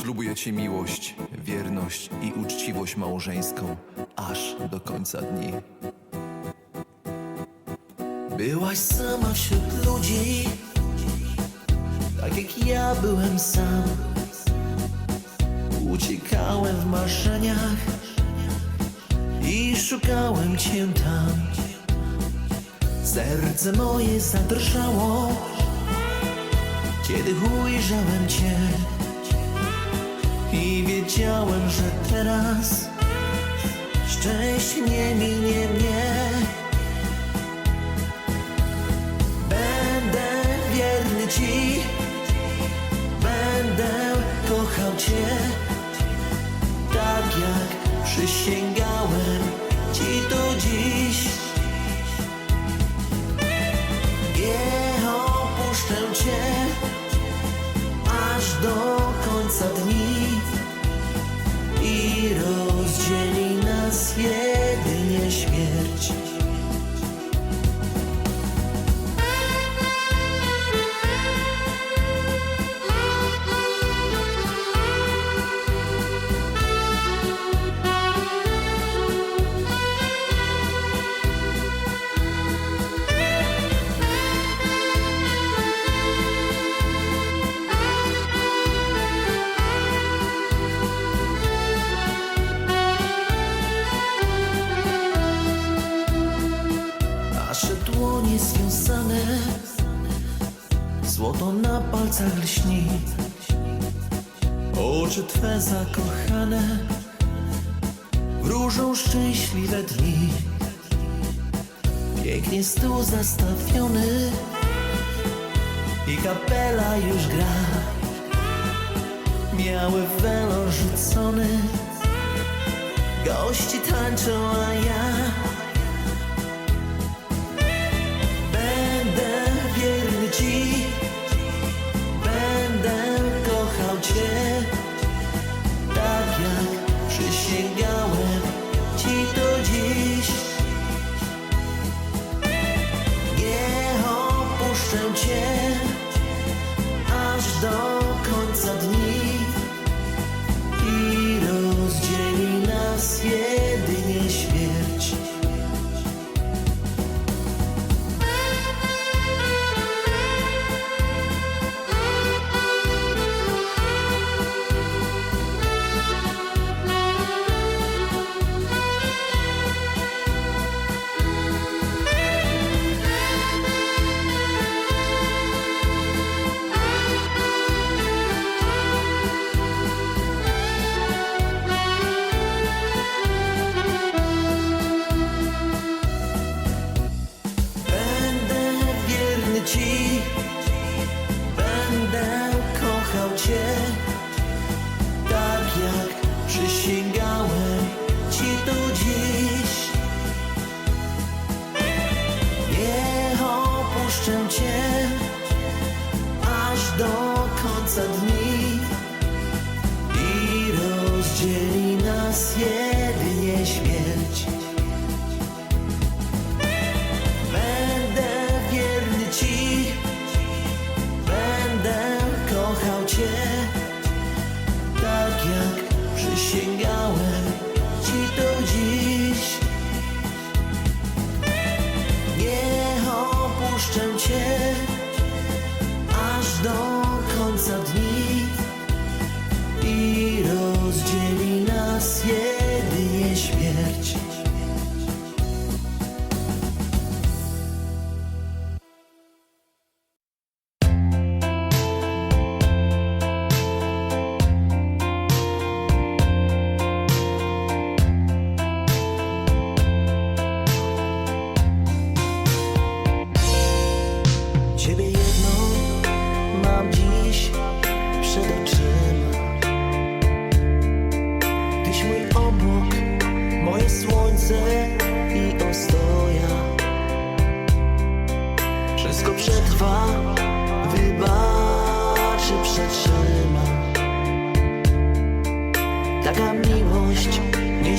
Ślubuję ci miłość, wierność i uczciwość małżeńską aż do końca dni. Byłaś sama wśród ludzi, tak jak ja byłem sam. Uciekałem w marzeniach i szukałem cię tam. Serce moje zadrżało, kiedy ujrzałem cię i wiedziałem, że teraz szczęście nie minie mnie. Będę wierny Ci, będę kochał Cię, tak jak przysięgałem Ci to palcach lśni. Oczy Twe zakochane Wróżą szczęśliwe dni. Pięknie stół zastawiony I kapela już gra. Biały welon rzucony. Gości tańczą, a ja śmiech.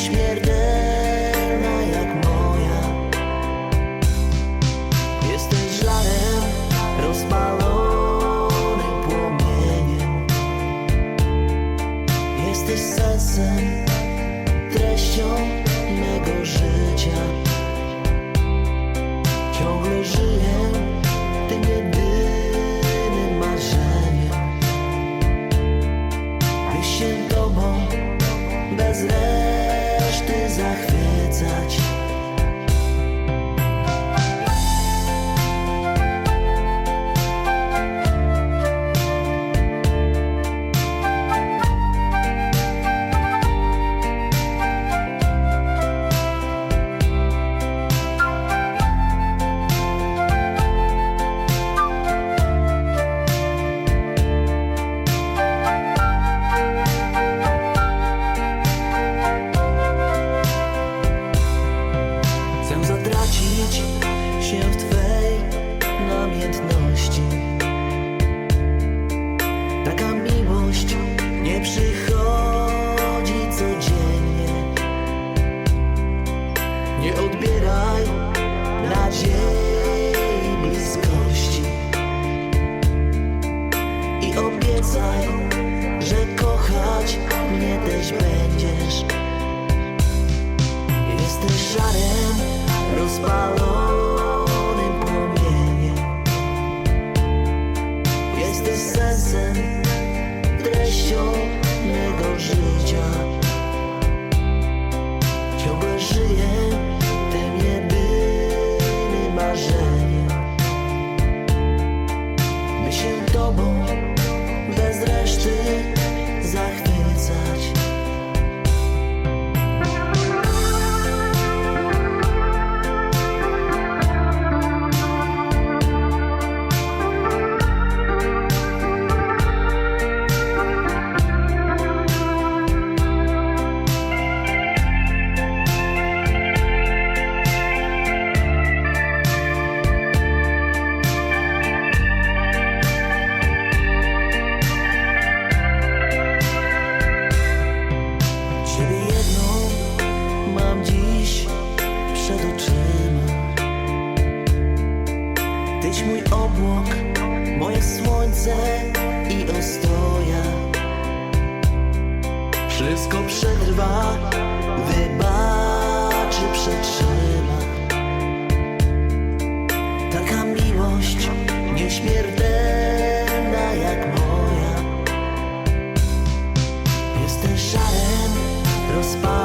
śmiertelna jak moja. Jesteś żarem rozpalonym płomieniem. Jesteś sensem, treścią mego życia. Ciągle żyję, tym jedynym marzeniem. Byś się tobą bez Nie odbieraj nadziei bliskości. I obiecaj, że kochać mnie też będziesz. Jesteś żarem rozpalonym Wszystko przetrwa, wybaczy, przetrzyma. Taka miłość nieśmiertelna jak moja. Jesteś żarem rozpalonym